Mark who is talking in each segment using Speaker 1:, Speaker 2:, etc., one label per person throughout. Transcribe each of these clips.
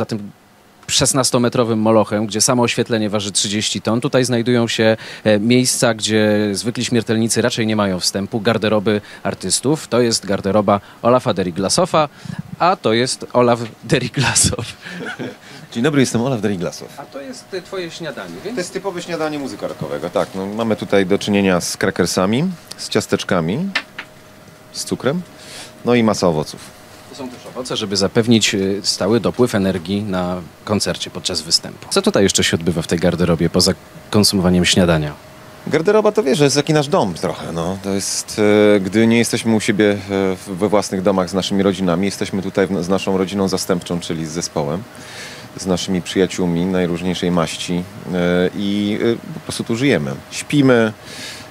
Speaker 1: za tym 16-metrowym molochem, gdzie samo oświetlenie waży 30 ton. Tutaj znajdują się e, miejsca, gdzie zwykli śmiertelnicy raczej nie mają wstępu, garderoby artystów. To jest garderoba Olafa Deriglasowa, a to jest Olaf Deriglasow.
Speaker 2: Dzień dobry, jestem Olaf Deriglasow.
Speaker 1: A to jest e, twoje śniadanie, więc...
Speaker 2: To jest typowe śniadanie muzyka rockowego. Tak, no, mamy tutaj do czynienia z krakersami, z ciasteczkami, z cukrem, no i masa owoców.
Speaker 1: Są też owoce, żeby zapewnić y, stały dopływ energii na koncercie podczas występu. Co tutaj jeszcze się odbywa w tej garderobie poza konsumowaniem śniadania?
Speaker 2: Garderoba to wiesz, że jest taki nasz dom trochę. No. To jest, e, gdy nie jesteśmy u siebie e, we własnych domach z naszymi rodzinami, jesteśmy tutaj z naszą rodziną zastępczą, czyli z zespołem, z naszymi przyjaciółmi najróżniejszej maści i po prostu tu żyjemy. Śpimy,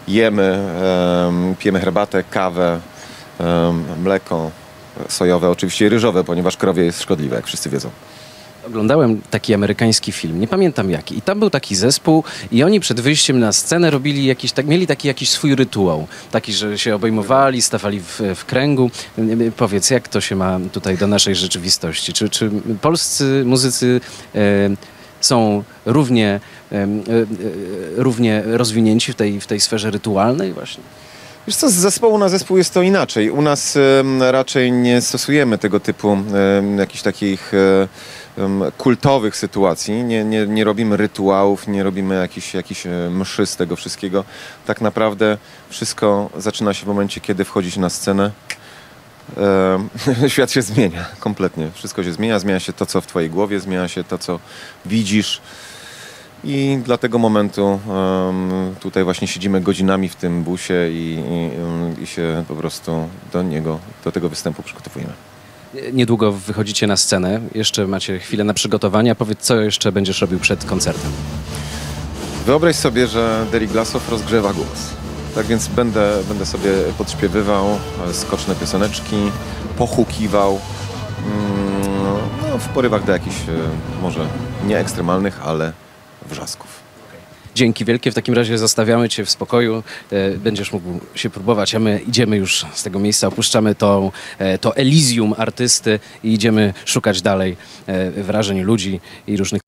Speaker 2: jemy, em, pijemy herbatę, kawę, mleko sojowe, oczywiście ryżowe, ponieważ krowie jest szkodliwe, jak wszyscy wiedzą.
Speaker 1: Oglądałem taki amerykański film, nie pamiętam jaki. I tam był taki zespół i oni przed wyjściem na scenę robili jakiś, tak, mieli taki jakiś swój rytuał. Taki, że się obejmowali, stawali w, w kręgu. Powiedz, jak to się ma tutaj do naszej rzeczywistości? Czy, czy polscy muzycy e, są równie, e, e, równie rozwinięci w tej, w tej sferze rytualnej właśnie?
Speaker 2: Wiesz co, z zespołu na zespół jest to inaczej. U nas raczej nie stosujemy tego typu jakichś takich e, kultowych sytuacji. Nie, nie, nie robimy rytuałów, nie robimy jakichś, jakichś e, mszy z tego wszystkiego. Tak naprawdę wszystko zaczyna się w momencie, kiedy wchodzisz na scenę. Świat się zmienia kompletnie. Wszystko się zmienia. Zmienia się to, co w twojej głowie, zmienia się to, co widzisz. I dla tego momentu tutaj właśnie siedzimy godzinami w tym busie i, i, i się po prostu do niego, do tego występu przygotowujemy.
Speaker 1: Niedługo wychodzicie na scenę, jeszcze macie chwilę na przygotowania. Powiedz, co jeszcze będziesz robił przed koncertem?
Speaker 2: Wyobraź sobie, że Derek Glasow rozgrzewa głos. Tak więc będę, będę sobie podśpiewywał e, skoczne pioseneczki, pochukiwał mm, no, w porywach do jakichś e, może nie ekstremalnych, ale wrzasków.
Speaker 1: Dzięki wielkie. W takim razie zostawiamy Cię w spokoju. E, Będziesz mógł się próbować, a my idziemy już z tego miejsca, opuszczamy to, e, to Elysium artysty i idziemy szukać dalej e, wrażeń ludzi i różnych